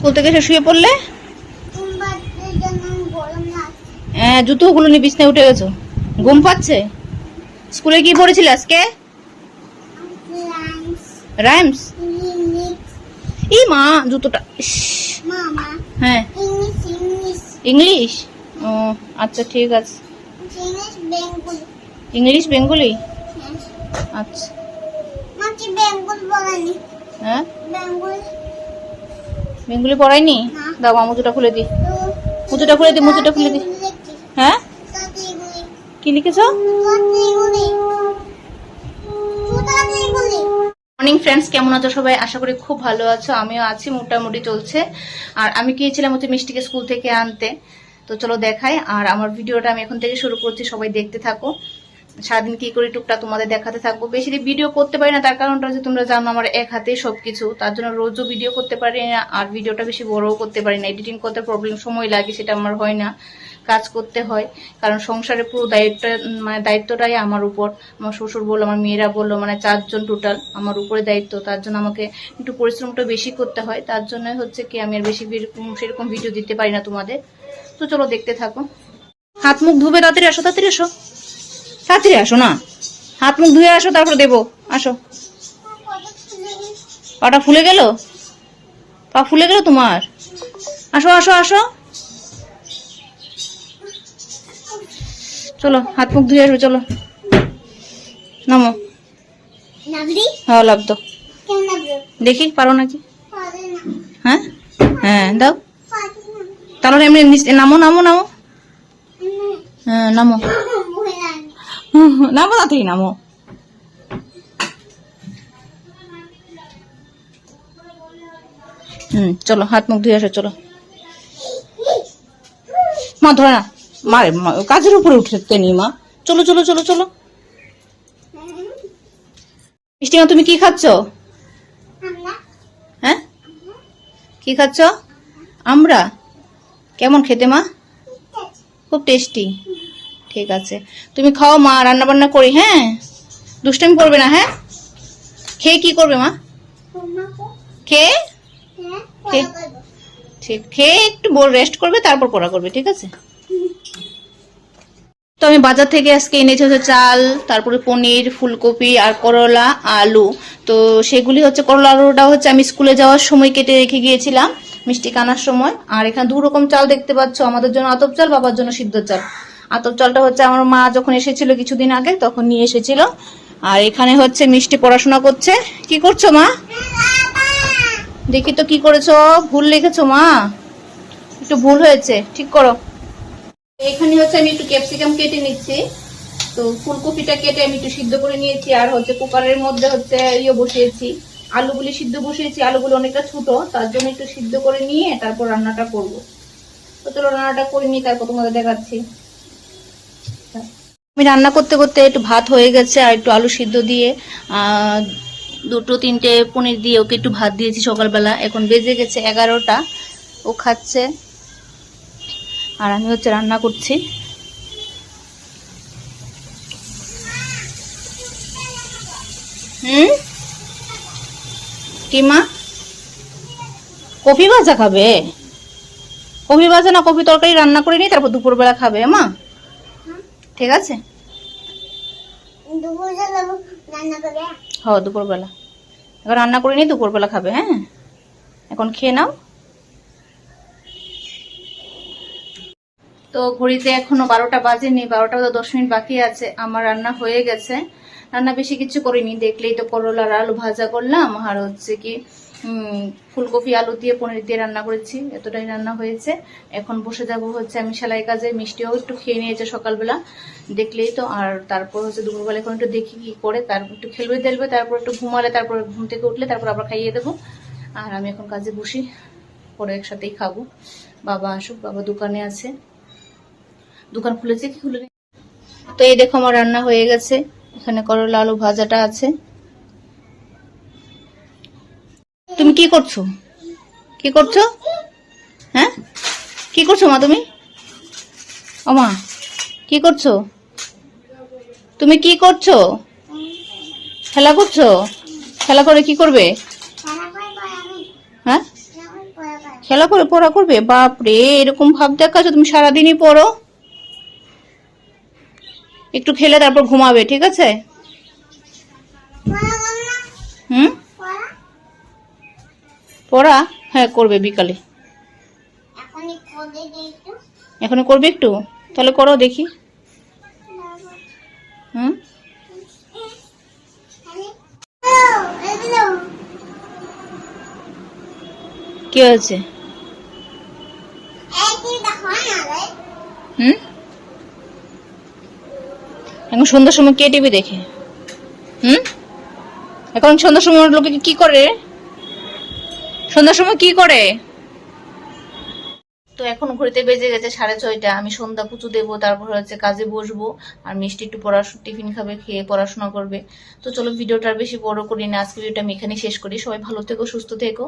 School থেকে এসে শুয়ে পড়লে? হ্যাঁ জুতোগুলো নিয়ে বিছনায় উঠে গেছো। ঘুম পাচ্ছে? স্কুলে কি পড়েছিলে আজকে? রাইমস? এই মা জুতোটা হ্যাঁ। ইংলিশ? ও আচ্ছা ঠিক আছে। English Bengali? আচ্ছা। হ্যাঁ? বেঙ্গল বেঙ্গলি পড়াইনি। দাও মা মুজুটা খুলে দি। মুজুটা খুলে দি মুজুটা খুলে দি। হ্যাঁ? কি লিখেছো? মর্নিং ফ্রেন্ডস কেমন আছো সবাই? আশা করি খুব ভালো আছো। আমিও আছি, মোটামুটি চলছে। আর আমি গিয়েছিলাম হচ্ছে মিষ্টিকে স্কুল থেকে আনতে। তো চলো দেখাই। আর আমার ভিডিওটা আমি এখন থেকে শুরু করছি। সবাই দেখতে থাকো। সারাদিন কি করি টুকটা তোমাদের দেখাতে থাকব? বেশি ভিডিও করতে পারি না, তার কারণটা হচ্ছে তোমরা জানো আমার এক হাতেই সবকিছু। তার জন্য রোজও ভিডিও করতে পারি না, আর ভিডিওটা বেশি বড়ও করতে পারি না। এডিটিং করতে প্রবলেম সময় লাগে, সেটা আমার হয় না। কাজ করতে হয়, কারণ সংসারের পুরো দায়িত্ব মানে দায়িত্বটাই আমার উপর। আমার শ্বশুর বলল, আমার মেয়েরা বলল মানে চারজন টোটাল আমার উপরে দায়িত্ব। তার জন্য আমাকে একটু পরিশ্রমটা বেশি করতে হয়। তার জন্য হচ্ছে কি আমি আর বেশি সেরকম ভিডিও দিতে পারি না তোমাদের। তো চলো দেখতে থাকো। হাত মুখ ধুবে, তাড়াতাড়ি আসো তাড়াতাড়ি আসো। তাড়াতাড়ি আসো না। হাত মুখ ধুয়ে আসো তারপরে দেবো। আসো। পাটা ফুলে গেল? পা ফুলে গেল তোমার? আসো আসো আসো। চলো হাত মুখ ধুয়ে আসো চলো। নামো। হ্যাঁ কেমন লাগল? দেখি পারো নাকি? হ্যাঁ? হ্যাঁ দাও। তাহলে এমনি নামো নামো নামো। হ্যাঁ নামো। নামো তাড়াতাড়ি নামো হুম চলো হাত মুখ ধুয়ে আসো চলো মা ধরে না মারে কাজের উপরে উঠতে নি মা চলো চলো চলো চলো মিষ্টিমা তুমি কি খাচ্ছ হ্যাঁ কি খাচ্ছ আমরা কেমন খেতে মা খুব টেস্টি ঠিক আছে। তুমি খাও মা রান্না বান্না করি হ্যাঁ? দুষ্টামি করবে না হ্যাঁ? খেয়ে কি করবে মা? খেয়ে। ঠিক, খেয়ে একটু রেস্ট করবে, তারপর পড়া করবে, ঠিক আছে? তো আমি বাজার থেকে আজকে এনেছি হচ্ছে চাল, তারপরে পনির, ফুলকপি আর করলা, আলু। তো সেগুলি হচ্ছে, করলা আলুটা হচ্ছে আমি স্কুলে যাওয়ার সময় কেটে রেখে গিয়েছিলাম, মিষ্টি কানার সময়। আর এখানে দু রকম চাল দেখতে পাচ্ছ, আমাদের জন্য আতপ চাল, বাবার জন্য সিদ্ধ চাল। আতপ চালটা হচ্ছে আমার মা যখন এসেছিল কিছুদিন আগে, তখন নিয়ে এসেছিল। আর এখানে হচ্ছে মিষ্টি পড়াশোনা করছে। কি করছ মা? দেখি তো কি করেছ। ভুল লিখেছো মা? একটু ভুল হয়েছে। ঠিক করো। এখানে হচ্ছে আমি একটু ক্যাপসিকাম কেটে নিচ্ছি। তো ফুলকপিটা কেটে আমি একটু সিদ্ধ করে নিয়েছি। আর হচ্ছে কুকারের মধ্যে হচ্ছে ইয়ে বসিয়েছি। আলুগুলি সিদ্ধ বসিয়েছি। আলুগুলো অনেকটা ছোট। তার জন্য একটু সিদ্ধ করে নিয়ে তারপর রান্নাটা করব। তো চলো রান্নাটা করে নিই, তারপর তোমাদের দেখাচ্ছি। আমি রান্না করতে করতে একটু ভাত হয়ে গেছে আর একটু আলু সিদ্ধ দিয়ে দুটো, তিনটে পনির দিয়ে ওকে একটু ভাত দিয়েছি সকালবেলা। এখন বেজে গেছে এগারোটা, ও খাচ্ছে। আর আমি হচ্ছে রান্না করছি। হুম? কি মা কফি ভাজা খাবে? কফি ভাজা না, কফি তরকারি রান্না করে নিই তারপর দুপুরবেলা খাবে, মা? ঠিক আছে? দুপুরে দুপুরবেলা এখন রান্না করে নিই দুপুরবেলা খাবে হ্যাঁ? এখন খেয়ে নাও। তো ঘড়িতে এখনও বারোটা বাজেনি বারোটা তো দশ মিনিট বাকি আছে আমার রান্না হয়ে গেছে। রান্না বেশি কিছু করিনি দেখলেই তো করলার আলু ভাজা করলাম আর হচ্ছে কি ফুলকপি, আলু দিয়ে পনির দিয়ে রান্না করেছি, এতটাই রান্না হয়েছে। এখন বসে যাব হচ্ছে আমি সেলাই কাজে, মিষ্টিও একটু খেয়ে নিয়েছে সকালবেলা। দেখলেই তো, আর তারপর হচ্ছে দুপুরবেলা এখন একটু দেখি কি করে, তার একটু খেলবে দেখবে তারপর একটু ঘুমালে, তারপর ঘুম থেকে উঠলে, তারপর আবার খাইয়ে দেবো। আর আমি এখন কাজে বসি, পরে একসাথেই খাব। বাবা আসুক, বাবা দোকানে আছে। দোকান খুলেছে কি খুলে তো এই দেখো আমার রান্না হয়ে গেছে, এখানে করলা আলু ভাজাটা আছে। তুমি কি করছ? কি করছ? হ্যাঁ? কি করছ মা তুমি? ও মা, কি করছ? তুমি কি করছ? খেলা করছ? খেলা করে কি করবে? হ্যাঁ? খেলা করে পড়া করবে? বাপ রে এরকম ভাব দেখাচ্ছ, তুমি সারাদিনই পড়ো। একটু খেলে তারপর ঘুমাবে, ঠিক আছে? হুম? পড়া? হ্যাঁ করবে বিকালে। এখন করবে একটু? তাহলে করো দেখি। হুম? কি হয়েছে? হয় হুম? এখন সন্ধ্যার সময় কে টিভি দেখে? হুম? এখন সন্ধ্যার সময় লোকে কি করে? সন্ধ্যার সময় কি করে? তো এখন ঘড়িতে বেজে গেছে সাড়ে ছয়টা। আমি সন্ধ্যা পুজো দেবো, তারপর হচ্ছে কাজে বসবো। আর মিষ্টি একটু পড়াশোনা টিফিন খাবে, খেয়ে পড়াশোনা করবে। তো চলো ভিডিওটা বেশি বড় করি না আজকে ভিডিওটা আমি এখানে শেষ করি। সবাই ভালো থেকো, সুস্থ থেকো।